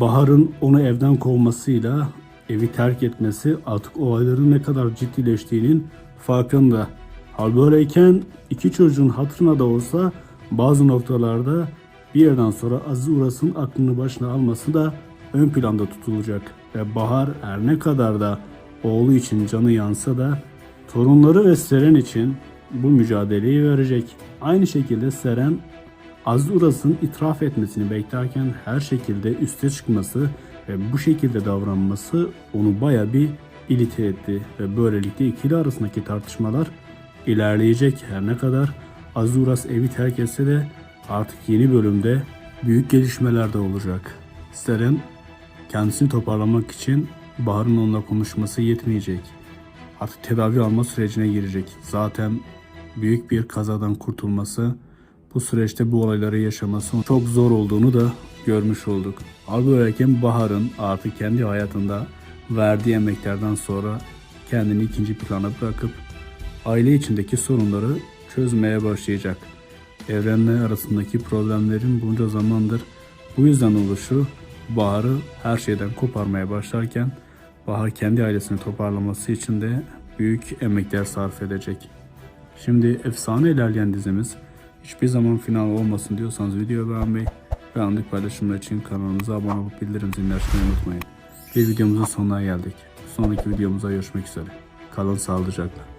Bahar'ın onu evden kovmasıyla evi terk etmesi artık olayların ne kadar ciddileştiğinin farkında. Hal böyleyken iki çocuğun hatırına da olsa bazı noktalarda bir yerden sonra Aziz Uras'ın aklını başına alması da ön planda tutulacak. Ve Bahar her ne kadar da oğlu için canı yansa da torunları ve Seren için bu mücadeleyi verecek. Aynı şekilde Seren Aziz Uras'ın itiraf etmesini beklerken her şekilde üste çıkması ve bu şekilde davranması onu baya bir ilite etti ve böylelikle ikili arasındaki tartışmalar ilerleyecek her ne kadar Aziz Uras evi terk etse de artık yeni bölümde büyük gelişmeler de olacak. Seren kendisini toparlamak için Bahar'ın onunla konuşması yetmeyecek. Artık tedavi alma sürecine girecek. Zaten büyük bir kazadan kurtulması, bu süreçte bu olayları yaşaması çok zor olduğunu da görmüş olduk. Al böyleyken Bahar'ın artık kendi hayatında verdiği emeklerden sonra kendini ikinci plana bırakıp aile içindeki sorunları çözmeye başlayacak. Evrenle arasındaki problemlerin bunca zamandır bu yüzden oluşu Bahar'ı her şeyden koparmaya başlarken Bahar kendi ailesini toparlaması için de büyük emekler sarf edecek. Şimdi efsane ilerleyen dizimiz hiçbir zaman final olmasın diyorsanız video beğenmeyi ve anlık paylaşımlar için kanalımıza abone olup bildirim zilini açmayı unutmayın. Bir videomuzun sonuna geldik. Sonraki videomuzda görüşmek üzere. Kalın sağlıcakla.